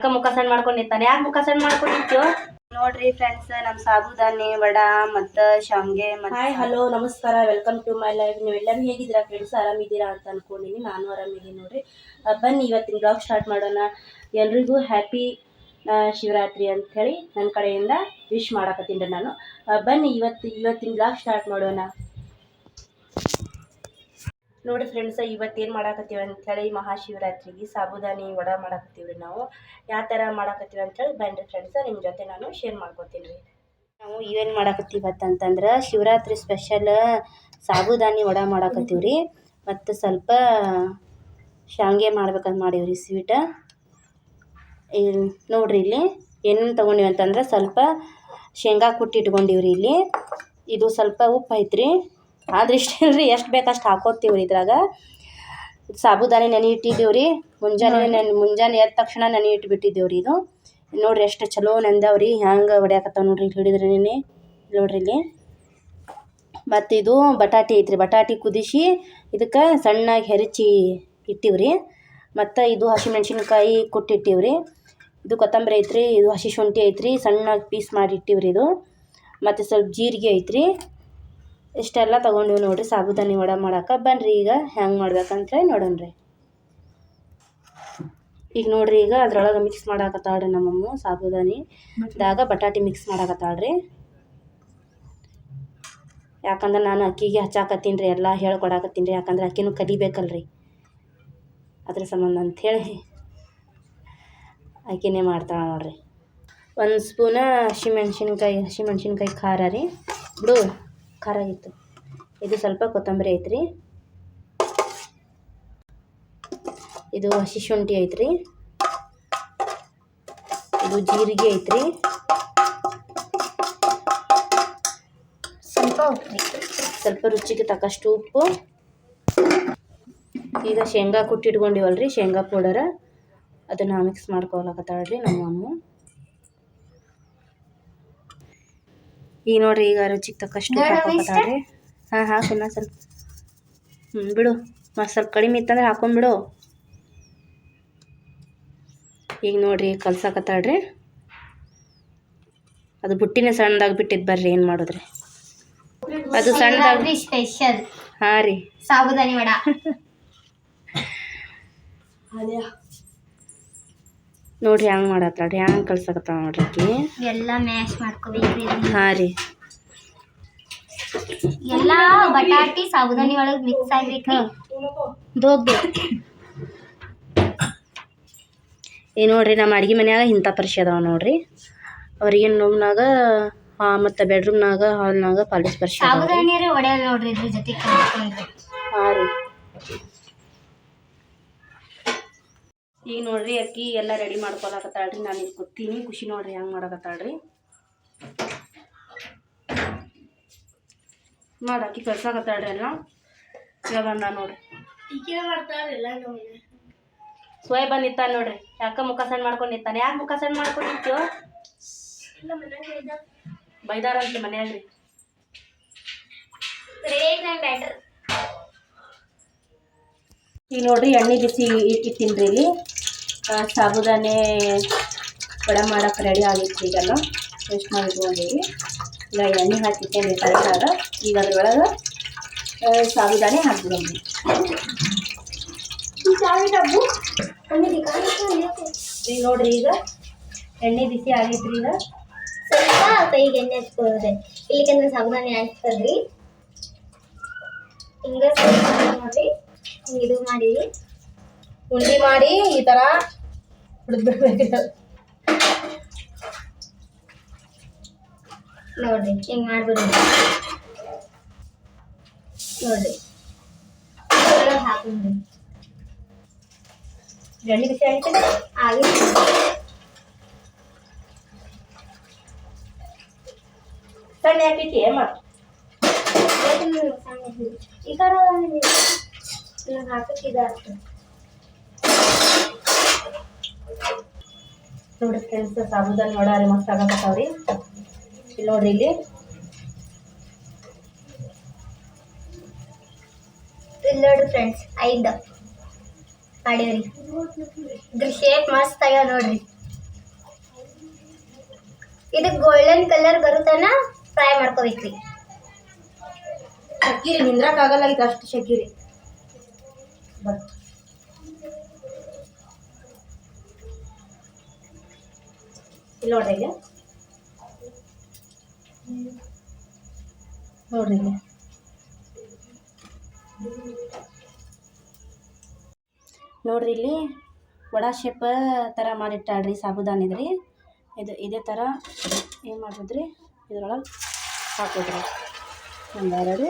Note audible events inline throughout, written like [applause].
ಅಕ್ಕ ಮುಖ ಸಣ್ಣ ಮಾಡ್ಕೊಂಡಿರ್ತಾನೆ ಯಾಕೆ ಮುಖ ಸಣ್ಣ ಮಾಡ್ಕೊಂಡಿತ್ತು ನೋಡ್ರಿ ಫ್ರೆಂಡ್ಸ್ ನಮ್ ಸಾಬುದಾನಿ ವಡ ಮತ್ತ ಶಾಮ್ಗೆ ಹಾಯ್ ಹಲೋ ನಮಸ್ಕಾರ ವೆಲ್ಕಮ್ ಟು ಮೈ ಲೈಫ್ ನೀವೆಲ್ಲರೂ ಹೇಗಿದ್ದೀರಾ ಫ್ರೆಂಡ್ಸ್ ಆರಾಮಿದ್ದೀರಾ ಅಂತ ಅನ್ಕೊಂಡಿನಿ. ನಾನು ಆರಾಮಿದ್ದೀನಿ ನೋಡ್ರಿ. ಬನ್ನಿ ಇವತ್ತಿನ ಬ್ಲಾಗ್ ಸ್ಟಾರ್ಟ್ ಮಾಡೋಣ. ಎಲ್ರಿಗೂ ಹ್ಯಾಪಿ ಶಿವರಾತ್ರಿ ಅಂತ ಹೇಳಿ ನನ್ನ ಕಡೆಯಿಂದ ವಿಶ್ ಮಾಡಕತ್ತೀನಿ ನಾನು. ಬನ್ನಿ ಇವತ್ತು ಇವತ್ತಿನ ಬ್ಲಾಗ್ ಸ್ಟಾರ್ಟ್ ಮಾಡೋಣ. ನೋಡಿ ಫ್ರೆಂಡ್ಸ್ ಇವತ್ತೇನು ಮಾಡಾಕತ್ತೀವಿ ಅಂಥೇಳಿ ಮಹಾಶಿವರಾತ್ರಿಗೆ ಸಾಬುದಾನಿ ವಡ ಮಾಡಾಕತ್ತೀವಿ ನಾವು. ಯಾವ ಥರ ಮಾಡಾಕತ್ತೀವಿ ಅಂಥೇಳಿ ಬನ್ರಿ ಫ್ರೆಂಡ್ಸ್ ನಿಮ್ಮ ಜೊತೆ ನಾನು ಶೇರ್ ಮಾಡ್ಕೊತೀನಿ. ರೀ ನಾವು ಇವೇನು ಮಾಡಾಕತ್ತೀವಿ ಅಂತಂದ್ರೆ ಶಿವರಾತ್ರಿ ಸ್ಪೆಷಲ್ ಸಾಬುದಾನಿ ವಡ ಮಾಡಾಕತ್ತೀವಿ ರೀ ಮತ್ತು ಸ್ವಲ್ಪ ಶಾವಿಗೆ ಮಾಡ್ಬೇಕಂತ ಮಾಡೀವಿ ರೀ ಸ್ವೀಟ. ಇಲ್ಲಿ ನೋಡ್ರಿ ಇಲ್ಲಿ ಏನೇನು ತೊಗೊಂಡಿವಿ ಅಂತಂದ್ರೆ ಸ್ವಲ್ಪ ಶೇಂಗಾ ಕುಟ್ಟಿ ಇಟ್ಕೊಂಡೀವಿ ರೀ ಇಲ್ಲಿ. ಇದು ಸ್ವಲ್ಪ ಉಪ್ಪು ಐತ್ರಿ. ಆದ್ರೆ ಇಷ್ಟ ಇಲ್ರಿ ಎಷ್ಟು ಬೇಕಷ್ಟು ಹಾಕೋತೀವಿ ರೀ ಇದ್ರಾಗ? ಸಾಬುದಾನಿ ನೆನೆ ಇಟ್ಟಿದ್ದೇವೆ ರೀ ಮುಂಜಾನೆ ನೆನೆ ಮುಂಜಾನೆ ಎದ್ದ ತಕ್ಷಣ ನೆನೆ ಇಟ್ಟು ರೀ ಇದು. ನೋಡ್ರಿ ಎಷ್ಟು ಚಲೋ ನೆಂದವ್ ರೀ ಹ್ಯಾಂಗೆ ಹೊಡ್ಯಾಕತ್ತಾವ ನೋಡ್ರಿ ಹಿಡಿದ್ರೆ ಹಿಡಿದ್ರಿ ನೆನೆ. ನೋಡ್ರಿ ಇಲ್ಲಿ. ಮತ್ತು ಇದು ಬಟಾಟಿ ಐತ್ರಿ ಬಟಾಟಿ ಕುದಿಸಿ ಇದಕ್ಕೆ ಸಣ್ಣಗೆ ಹೆರಚಿ ಇಟ್ಟಿವ್ರಿ. ಮತ್ತು ಇದು ಹಸಿಮೆಣ್ಸಿನ್ಕಾಯಿ ಕುಟ್ಟಿಟ್ಟಿವ್ರಿ. ಇದು ಕೊತ್ತಂಬರಿ ಐತ್ರಿ ಇದು ಹಸಿ ಶುಂಠಿ ಐತ್ರಿ ಸಣ್ಣಗೆ ಪೀಸ್ ಮಾಡಿ ಇಟ್ಟಿವ್ರಿ ಇದು. ಮತ್ತು ಸ್ವಲ್ಪ ಜೀರಿಗೆ ಐತ್ರಿ. ಇಷ್ಟೆಲ್ಲ ತೊಗೊಂಡಿವಿ ನೋಡಿರಿ, ಸಾಬುದಾನಿ ವಡ ಮಾಡಕ್ಕೆ ಬನ್ರಿ ಈಗ ಹೆಂಗೆ ಮಾಡ್ಬೇಕಂತ ನೋಡೋಣ ರೀ. ಈಗ ನೋಡಿರಿ ಈಗ ಅದ್ರೊಳಗೆ ಮಿಕ್ಸ್ ಮಾಡಾಕತ್ತಾಳ್ರಿ ನಮ್ಮಮ್ಮ ಸಾಬುದಾನಿ. ದಾಗ ಬಟಾಟಿ ಮಿಕ್ಸ್ ಮಾಡಾಕತ್ತಾಳ್ರಿ. ಯಾಕಂದ್ರೆ ನಾನು ಅಕ್ಕಿಗೆ ಹಚ್ಚಾಕತ್ತೀನಿ ರೀ, ಎಲ್ಲ ಹೇಳ್ಕೊಡಾಕತ್ತೀನಿ ರೀ, ಯಾಕಂದ್ರೆ ಅಕ್ಕಿನೂ ಕಲಿಬೇಕಲ್ರಿ. ಅದ್ರ ಸಂಬಂಧ ಅಂಥೇಳಿ ಅಕ್ಕಿನೇ ಮಾಡ್ತಾಳೆ ನೋಡ್ರಿ. ಒಂದು ಸ್ಪೂನ ಹಸಿಮೆಣ್ಸಿನ್ಕಾಯಿ ಹಸಿಮೆಣ್ಸಿನ್ಕಾಯಿ ಖಾರ ರೀ. ಬಿಡು. ಖಾರ ಇತ್ತು. ಇದು ಸ್ವಲ್ಪ ಕೊತ್ತಂಬರಿ ಐತ್ರಿ. ಇದು ಹಸಿ ಶುಂಠಿ ಐತ್ರಿ. ಇದು ಜೀರಿಗೆ ಐತ್ರಿ. ಸ್ವಲ್ಪ ಸ್ವಲ್ಪ ರುಚಿಗೆ ತಕ್ಕಷ್ಟು ಉಪ್ಪು. ಈಗ ಶೇಂಗಾ ಕುಟ್ಟಿಟ್ಕೊಂಡಿವಲ್ರಿ ಶೇಂಗಾ ಪೌಡರ. ಅದನ್ನು ಮಿಕ್ಸ್ ಮಾಡ್ಕೊಳಕತ್ತಾಳ್ರಿ ನಮ್ಮ ಅಮ್ಮ. ಈಗ ನೋಡ್ರಿ ಈಗ ರುಚಿಗೆ ತಕ್ಕಷ್ಟು ಹಾ ಹಾಂ ಹಾಕು ಇನ್ನೂ ಸ್ವಲ್ಪ. ಹ್ಞೂ ಬಿಡು. ಮತ್ತು ಸ್ವಲ್ಪ ಕಡಿಮೆ ಇತ್ತಂದ್ರೆ ಹಾಕೊಂಬಿಡು ಈಗ ನೋಡ್ರಿ ಕಲ್ಸಾಕತ್ತಾಳ್ರಿ. ಅದು ಬುಟ್ಟಿನೇ ಸಣ್ಣದಾಗಿ ಬಿಟ್ಟಿದ್ದು ಬರ್ರಿ ಏನು ಮಾಡಿದ್ರಿ? ಅದು ಸಣ್ಣದಾಗಿ ಸ್ಪೆಷಲ್ ಹಾಂ ರೀ. ಸಾಬುದಾನಿ ವಡ. [laughs] ನೋಡ್ರಿ ಹ್ಯಾಂಗೆ ಮಾಡತ್ತಾಳ್ರಿ ಹ್ಯಾಂಗೆ ಕಳ್ಸಕತ್ತಾಳ ನೋಡ್ರಿ ಆಕಿ? ಎಲ್ಲ ಮ್ಯಾಶ್ ಮಾಡ್ಕೋಬೇಕ್ರಿ ಹಾಂ ರೀ. ಎಲ್ಲ ಬಟಾಟಿ ಸಾಬುದಾನಿ ಒಳಗೆ ಮಿಕ್ಸ್ ಆಗ್ಬೇಕ್ರಿ. ದೋಗ್ದೆ ಈ ನೋಡ್ರಿ ನಮ್ಮ ಅಡ್ಗೆ ಮನ್ಯಾಗ ಇಂಥ ಪರಿಚಯ ಅದಾವ ನೋಡ್ರಿ. ಅವ್ರಿಗಿನ ರೂಮ್ನಾಗ ಮತ್ತು ಬೆಡ್ರೂಮ್ನಾಗ ಹಾಲ್ನಾಗ ಪಾಲಿಸ್ ಪರಿಚಯ ಸಾಬುದಾನಿ ಒಡೆಯಲ್ಲ ನೋಡ್ರಿ ಇದ್ರ ಜೊತೆ ಹಾಂ ರೀ. ಈಗ ನೋಡ್ರಿ ಅಕ್ಕಿ ಎಲ್ಲ ರೆಡಿ ಮಾಡ್ಕೊಳಕತ್ತಾಳ್ರಿ. ನಾನು ಇಲ್ಲಿ ಕೂತೀನಿ ಖುಷಿ ನೋಡ್ರಿ ಹೆಂಗೆ ಮಾಡಕತ್ತಾಳ್ರಿ. ಮಾಡಿ ಅಕ್ಕಿ ಕಳ್ಸಾಕತ್ತಾಳ್ರಿ ಎಲ್ಲ. ಈಗ ಬಂದ ನೋಡ್ರಿ ಸೋಯ್ ಬಂದು ನಿಂತಾನೆ ನೋಡ್ರಿ. ಯಾಕ ಮುಖ ಸಣ್ಣ ಮಾಡ್ಕೊಂಡು ನಿಂತಾನೆ? ಯಾಕೆ ಮುಖ ಸಣ್ಣ ಮಾಡ್ಕೊಂಡು ನಿಂತೀವೋ ಬೈದಾರಂತ ಮನ್ಯಾಗ್ರಿ. ಬ್ಯಾಟರ್ ಈಗ ನೋಡ್ರಿ ಎಣ್ಣೆ ಬಿಸಿ ಇಟ್ಟಿ ರೀ ಇಲ್ಲಿ. ಸಾಬುದಾನೆ ವಡ ಮಾಡಕ್ಕೆ ರೆಡಿ ಆಗಿತ್ತು ಈಗೆಲ್ಲ ಟೇಸ್ಟ್ ಮಾಡಿ ಇಟ್ಕೊಂಡಿವಿ ಈಗ ಎಣ್ಣೆ ಹಾಕಿಟ್ಟೇನೆ ಕರೆಕ್ಟಾಗ ಈಗ ಅದ್ರೊಳಗೆ ಸಾಬುದಾನೆ ಹಾಕ್ಬಿಡೋದು ಈಗ ನೋಡ್ರಿ ಈಗ ಎಣ್ಣೆ ಬಿಸಿ ಆಗೈತ್ರಿ ಈಗ. ಸ್ವಲ್ಪ ಕೈಗೆ ಎಣ್ಣೆ ಹಚ್ಕೊಳ್ಳೋದೆ. ಇಲ್ಲಿಕಂದ್ರೆ ಸಾಬುದಾನಿ ಹಾಕ್ತದ್ರಿ ಹಿಂಗ ನೋಡ್ರಿ. ಇದು ಮಾಡಿವಿ ಉಂಡಿ ಮಾಡಿ ಈ ಥರ ಹಿಡಿದ್ಬಿಡ್ಬೇಕು ನೋಡ್ರಿ ಹಿಂಗ್ ಮಾಡ್ಬಿಡಿ ನೋಡ್ರಿ ಒಳಗ್ ಹಾಕೊಂಡ್ರಿ ಎಣ್ಣೆ ಬಿಸಿ ಆಗೈತೆ ಆಗಿ ಸಣ್ಣ ಹಾಕಿಟ್ಟಿ ಅಮ್ಮ ಈ ತರ ಹಾಕಕ್ಕೆ ಇದಾಗ್ತದೆ ನೋಡಿ ಫ್ರೆಂಡ್ಸ್ ಸಾಬುದಾನಿ ನೋಡಾರಿ ರೀ ಮಸ್ತ್ ಆಗಕತ್ತಾವ್ರಿ ಇಲ್ಲಿ ನೋಡ್ರಿ ಇಲ್ಲಿ. ಇಲ್ಲಿ ನೋಡ್ರಿ ಫ್ರೆಂಡ್ಸ್ ಐದು. ಮಾಡಿವ್ರಿ ಇದ್ರ ಶೇಪ್ ಮಸ್ತ್ ಆಗ್ಯಾವ ನೋಡ್ರಿ. ಇದು ಗೋಲ್ಡನ್ ಕಲರ್ ಬರುತ್ತಾನ? ಫ್ರೈ ಮಾಡ್ಕೋಬೇಕ್ರಿ. ಶಕ್ಕಿರಿ ನಿಂದ್ರಕ್ಕಾಗಲ್ಲ ಇದು ಅಷ್ಟು ಶಕ್ಕಿರಿ. ಬರ್ ಇಲ್ಲಿ ನೋಡ್ರಿ ಇಲ್ಲಿ. ನೋಡ್ರಿ ಇಲ್ಲಿ. ನೋಡ್ರಿ ಇಲ್ಲಿ ವಡಾ ಶೇಪ್ ಥರ ಮಾಡಿಟ್ಟಾಳ್ರಿ ಸಾಬುದಾನಿದ್ರಿ ಇದು ಇದೇ ಥರ ಏನು ಮಾಡಿದ್ರಿ ಇದ್ರೊಳಗೆ ಹಾಕೋದ್ರಿ ಒಂದೆರಡು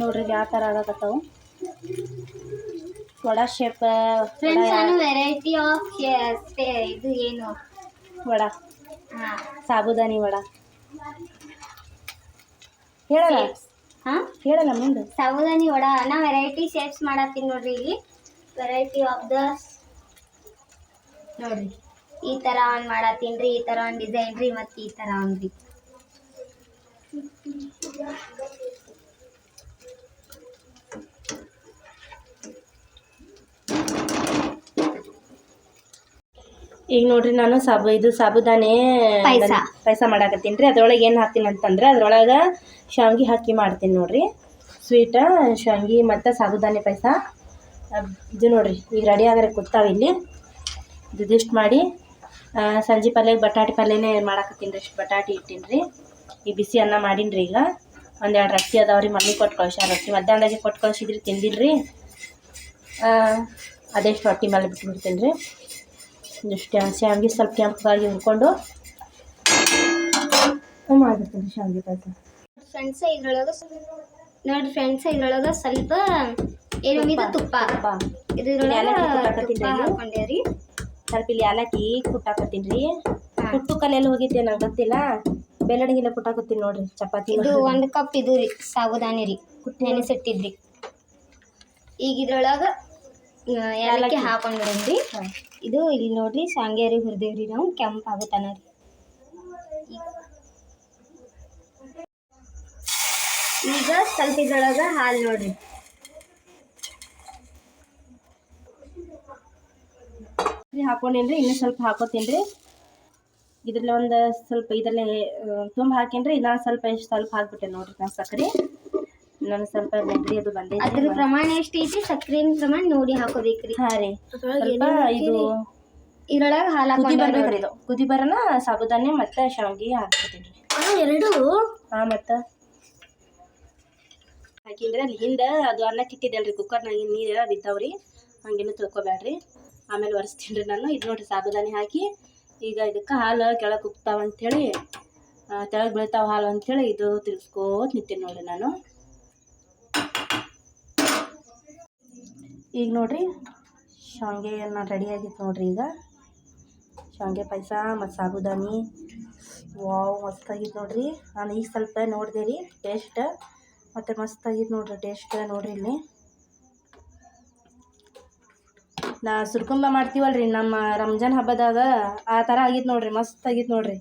ನೋಡ್ರಿ ಯಾವ ಥರ ಆಗಕತ್ತವು. ವಡಾ ಶೇಪ್ ಫ್ರೆಂಡ್ಸ್ ನಾನು ವೆರೈಟಿ ಆಫ್ ಇದು ಏನು? ವಡಾ. ಹಾ. ಸಾಬುದಾನಿ ವಡಾ. ಹೇಳಲ್ಲ? ಹಾ? ಹೇಳಲ್ಲ ಮುಂದೆ? ಸಾಬುದಾನಿ ವಡ ನಾ ವೆರೈಟಿ ಶೇಪ್ಸ್ ಮಾಡತ್ತೀನಿ ನೋಡ್ರಿ ಇಲ್ಲಿ. ವೆರೈಟಿ ಆಫ್ ದ ನೋಡ್ರಿ. ಈ ಥರ ಒಂದ್ ಮಾಡತ್ತೀನಿ ರೀ ಈ ಥರ ಒಂದ್ ಡಿಸೈನ್ ರೀ ಮತ್ತು ಈ ಥರ ಒಂದು ರೀ. ಈಗ ನೋಡ್ರಿ ನಾನು ಸಾಬು ಇದು ಸಾಬುದಾನೆ ಪಾಯ್ಸ. ಪಾಯಸ ಮಾಡಾಕತ್ತೀನಿ ರೀ. ಅದ್ರೊಳಗೆ ಏನು ಹಾಕ್ತೀನಿ ಅಂತಂದ್ರೆ ಅದ್ರೊಳಗೆ ಶಾವ್ಗಿ ಹಾಕಿ ಮಾಡ್ತೀನಿ ನೋಡ್ರಿ. ಸ್ವೀಟ ಶಾವ್ಗಿ ಮತ್ತು ಸಾಬುದಾನೆ ಪಾಯಸ. ಇದು ನೋಡ್ರಿ ಈಗ ರೆಡಿ ಆಗ್ರೆ ಕೂತಾವ ಇಲ್ಲಿ. ಇದಿಷ್ಟು ಮಾಡಿ ಆ, ಸಂಜೆ ಪಲ್ಯ ಬಟಾಟಿ ಪಲ್ಯನೇ ಮಾಡಾಕತ್ತೀನಿ ರೀ. ಇಷ್ಟು ಬಟಾಟಿ ಇಟ್ಟೀನಿ ರೀ. ಈ ಬಿಸಿ ಅನ್ನ ಮಾಡೀನಿ ರೀ ಈಗ. ಒಂದೆರಡು ರೊಟ್ಟಿ ಅದಾವ ರೀ ಮಮ್ಮಿ ಕೊಟ್ಟು ಕಳ್ಸ್ಯಾರ ರೊಟ್ಟಿ ಮಧ್ಯಾಹ್ನದಾಗೆ ಕೊಟ್ಟು ಕಳ್ಸಿದ್ರಿ ತಿಂದಿಲ್ರಿ. ಅದೆಷ್ಟು ರೊಟ್ಟಿ ಮೇಲೆ ಬಿಟ್ಬಿಡ್ತೀನಿ ರೀ. ಇಷ್ಟು. ಶಾವಿಗೆ ಸ್ವಲ್ಪ ಕೆಂಪಗಾಗಿ ಹುರ್ಕೊಂಡು ಮಾಡಿಬಿಡ್ತೀನಿ ರೀ ಶಾವಿಗೆ ಪಾಯಸ. ಫ್ರೆಂಡ್ಸ್ ಇದ್ರೊಳಗೆ ನೋಡಿ ಫ್ರೆಂಡ್ಸ್ ಇದ್ರೊಳಗೆ ಸ್ವಲ್ಪ ಏನು ಇದು ತುಪ್ಪ. ಇದ್ರೊಳಗೆ ತುಪ್ಪ. ಹಾಕೊಂಡೇವ್ರಿ. ಸ್ವಲ್ಪ ಇಲ್ಲಿ ಏಲಕ್ಕಿ ಕುಟ್ಟಾಕತ್ತೀನಿ ರೀ. ಕುಟ್ಟು ಕಲ್ಲೆಲ್ಲ ಹೋಗಿದ್ದೆ ನಂಗೆ ಗೊತ್ತಿಲ್ಲ. ಬೆಲ್ಲಡಿಗೆಲ್ಲ ಕುಟ್ಟಾಕತ್ತೀನಿ ನೋಡ್ರಿ ಚಪಾತಿ ಇದು ಒಂದು ಕಪ್ ಇದು ರೀ ಸಾಬುದಾನಿ ರೀ. ನೆನೆಸಿಟ್ಟಿದ್ರಿ. ಈಗ ಇದ್ರೊಳಗೆ ಏಲಕ್ಕಿ ಹಾಕೊಂಡ್ಬಿಡೋದ್ರಿ ಇದು ಇಲ್ಲಿ ನೋಡ್ರಿ ಸಾಂಗೇರಿ ಹುರಿದೇವ್ರಿ ನಾವು ಕೆಂಪು ಆಗುತ್ತಾನ ರೀ ಈಗ ಸ್ವಲ್ಪ ಇದ್ರೊಳಗೆ ಹಾಲು ನೋಡ್ರಿ. ಹಾಕೊಂಡೇನ್ರಿ ಇನ್ನು ಸ್ವಲ್ಪ ಹಾಕೋತೀನ್ರಿ. ರೀ ಇದ್ರಲ್ಲಿ ಒಂದು ಸ್ವಲ್ಪ ಇದರಲ್ಲಿ ತುಂಬ ಹಾಕೇನ್ರಿ ರೀ ನಾನು ಸ್ವಲ್ಪ ಎಷ್ಟು ಸ್ವಲ್ಪ ಹಾಕ್ಬಿಟ್ಟೆ ನೋಡ್ರಿ ನಾನು ಸಕ್ಕರೆ ನಾನು ಸ್ವಲ್ಪ ನೆಗಡಿ ಅದು ಅದ್ರ ಬಂದೈತಿ ಪ್ರಮಾಣ ಎಷ್ಟೈತಿ? ಐತಿ ಸಕ್ಕರೆನ ಪ್ರಮಾಣ ನೋಡಿ ಹಾಕೋಬೇಕ್ರಿ. ಹಾಂ ರೀ. ಸ್ವಲ್ಪ ಇದು ಇದ್ರೊಳಗ ಹಾಲು ಕುದಿ ಬರ್ಬೇಕ್ರಿ ಇದು. ಕುದಿ ಬರೋಣ ಸಾಬುದಾನಿ ಮತ್ತು ಶಾವಿಗೆ ಹಾಕ್ಬಿಡ್ತೀನಿ ಎರಡು? ಹಾಂ ಮತ್ತು? ಹಾಕಿಂದ್ರೆ ಅಲ್ಲಿ ಹಿಂದೆ ಅದು ಅನ್ನ ಇಟ್ಟಿದ್ದೆಲ್ಲ ರೀ ಕುಕ್ಕರ್ನಾಗ ನೀರೆಲ್ಲ ಬಿದ್ದಾವ್ರಿ. ಹಂಗೇನು ತಿಳ್ಕೊಬೇಡ್ರಿ. ಆಮೇಲೆ ಒರೆಸ್ತೀನಿ ರೀ ನಾನು. ಇದು ನೋಡ್ರಿ ಸಾಬುದಾನಿ ಹಾಕಿ ಈಗ ಇದಕ್ಕೆ ಹಾಲು ಕೆಳಗೆ ಉಕ್ತಾವ ಅಂಥೇಳಿ ತೆಳಗೆ ಬೀಳ್ತಾವ ಹಾಲು ಅಂಥೇಳಿ ಇದು ತಿರ್ಸ್ಕೋತ ನಿಂತೀನಿ ನೋಡ್ರಿ ನಾನು. ಈಗ ನೋಡಿರಿ, ಶಾವಿಗೆ ಎಲ್ಲ ರೆಡಿ ಆಗಿತ್ತು ನೋಡಿರಿ ಈಗ. ಶಾವಿಗೆ ಪಾಯಸ ಮತ್ತು ಸಾಬುದಾನಿ. ವಾವ್ ಮಸ್ತಾಗಿತ್ತು ನೋಡಿರಿ. ನಾನು ಈಗ ಸ್ವಲ್ಪ ನೋಡಿದೆ ರೀ ಟೇಸ್ಟ್ ಮತ್ತು ಮಸ್ತಾಗಿತ್ತು ನೋಡಿರಿ ಟೇಸ್ಟ್ ನೋಡಿರಿ ಇಲ್ಲಿ. ನಾ ಸುರ್ಕುಂಬ ರೀ ನಮ್ಮ ರಂಜಾನ್ ಹಬ್ಬದಾಗ ಆ ಥರ ಆಗಿತ್ತು ನೋಡಿರಿ, ಮಸ್ತ್ ಆಗಿತ್ತು ನೋಡ್ರಿ.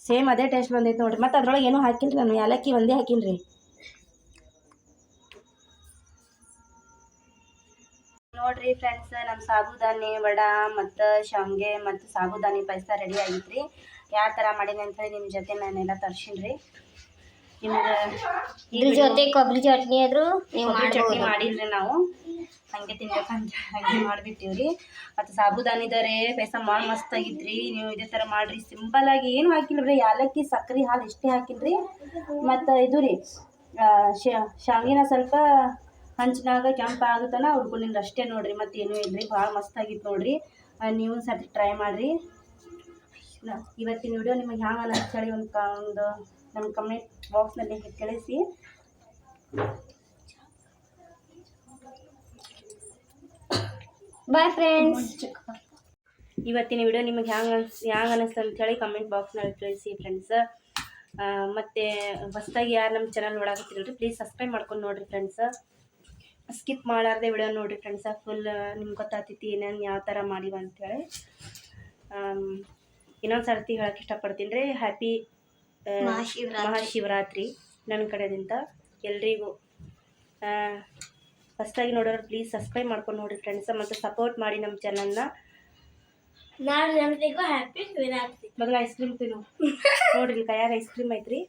ಸೇಮ್ ಅದೇ ಟೇಸ್ಟ್ ಬಂದೈತೆ ನೋಡಿರಿ. ಮತ್ತು ಅದ್ರೊಳಗೆ ಏನೂ ಹಾಕಿಲ್ಲ ನಾನು ಏಲಕ್ಕಿ ಒಂದೇ ಹಾಕೀನಿ ರೀ ನೋಡ್ರಿ ಫ್ರೆಂಡ್ಸ್ ನಮ್ಮ ಸಾಬುದಾನಿ ವಡ ಮತ್ತು ಶಾವಿಗೆ ಮತ್ತು ಸಾಬುದಾನಿ ಪಾಯಸ ರೆಡಿ ಆಗಿತ್ತು ರೀ ಯಾವ ಥರ ಮಾಡೀನಿ ಅಂತೇಳಿ ನಿಮ್ಮ ಜೊತೆ ನಾನೆಲ್ಲ ತರ್ಸೀನಿ ರೀ ನಿಮ್ಗೆ ಇದ್ರ ಜೊತೆ ಕೊಬ್ಬರಿ ಚಟ್ನಿ ಆದರೂ ನೀವು ಚಟ್ನಿ ಮಾಡಿದ್ರಿ ನಾವು. ಹಂಗೆ ತಿನ್ಬೇಕಂತ ಹಂಗೆ ಮಾಡಿಬಿಟ್ಟಿವಿ ರೀ ಮತ್ತು ಸಾಬುದಾನಿದರೆ ಪಾಯಸ ಭಾಳ ಮಸ್ತ್ ಆಗಿತ್ತು ರೀ ನೀವು ಇದೇ ಥರ ಮಾಡಿರಿ. ಸಿಂಪಲ್ಲಾಗಿ ಏನು ಹಾಕಿಲ್ಲ ರೀ ಯಾಲಕ್ಕಿ ಸಕ್ಕರೆ ಹಾಲು ಇಷ್ಟೇ ಹಾಕಿಲ್ಲ ರೀ ಮತ್ತು ಇದು ರೀ ಶಾವಿಗೆನ ಸ್ವಲ್ಪ ಹಂಚಿನಾಗ ಕೆಂಪು ಆಗುತ್ತನ ಹುರ್ಕೊಂಡಿಲ್ಲ ಅಷ್ಟೇ ನೋಡಿರಿ ಮತ್ತೆ ಏನೂ ಇಲ್ಲ ರೀ ಭಾಳ ಮಸ್ತಾಗಿತ್ತು ನೋಡಿರಿ. ನೀವು ಸರ್ತಿ ಟ್ರೈ ಮಾಡಿರಿ. ಇವತ್ತಿನ ವಿಡಿಯೋ ನಿಮಗೆ ಹ್ಯಾಂಗ ಹೇಳಿ ಒಂದು ಒಂದು ನಮ್ಮ ಕಮೆಂಟ್ ಬಾಕ್ಸ್ನಲ್ಲಿ ತಿಳಿಸಿ. ಬಾಯ್ ಫ್ರೆಂಡ್ಸ್ ಇವತ್ತಿನ ವಿಡಿಯೋ ನಿಮಗೆ ಹ್ಯಾಂಗೆ ಅನ್ಸ್, ಹ್ಯಾಂಗೆ ಅನ್ನಿಸ್ತು ಅಂತೇಳಿ ಕಮೆಂಟ್ ಬಾಕ್ಸ್ನಲ್ಲಿ ತಿಳಿಸಿ ಫ್ರೆಂಡ್ಸ್ ಮತ್ತು ಹೊಸ್ದಾಗಿ ಯಾರು ನಮ್ಮ ಚಾನಲ್ ನೋಡಾಕತ್ತಿರಲ್ರಿ ಪ್ಲೀಸ್ ಸಬ್ಸ್ಕ್ರೈಬ್ ಮಾಡ್ಕೊಂಡು ನೋಡಿರಿ ಫ್ರೆಂಡ್ಸ್ ಸ್ಕಿಪ್ ಮಾಡಾರ್ದೆ ವಿಡಿಯೋ ನೋಡಿರಿ ಫ್ರೆಂಡ್ಸ ಫುಲ್ ನಿಮ್ಗೆ ಗೊತ್ತಾಗ್ತೈತಿ ಏನೇನು ಯಾವ ಥರ ಮಾಡಿವ ಅಂತೇಳಿ. ಇನ್ನೊಂದು ಸರ್ತಿ ಹೇಳಕ್ಕೆ ಇಷ್ಟಪಡ್ತೀನಿ ರೀ. ಹ್ಯಾಪಿ ಮಹಾಶಿವರಾತ್ರಿ. ನನ್ನ ಕಡೆದಿಂದ ಎಲ್ರಿಗೂ. ಫಸ್ಟಾಗಿ ನೋಡೋರು ಪ್ಲೀಸ್ ಸಬ್ಸ್ಕ್ರೈಬ್ ಮಾಡ್ಕೊಂಡು ನೋಡಿರಿ ಫ್ರೆಂಡ್ಸ ಮತ್ತು ಸಪೋರ್ಟ್ ಮಾಡಿ ನಮ್ಮ ಚಾನಲ್ನ ನಾಳೆ ಜನತೆಗೂ ಹ್ಯಾಪಿ ಶಿವರಾತ್ರಿ ಮೊದಲು ಐಸ್ ಕ್ರೀಮ್ ತಿನ್ನು. ನೋಡ್ರಿ ಕೈಯಾಗ ಐಸ್ ಕ್ರೀಮ್ ಐತ್ರಿ.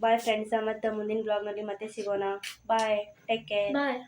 ಬಾಯ್ ಫ್ರೆಂಡ್ಸ್ ಮತ್ತೆ ಮುಂದಿನ ಬ್ಲಾಗ್ನಲ್ಲಿ ಮತ್ತೆ ಸಿಗೋಣ. Bye take care bye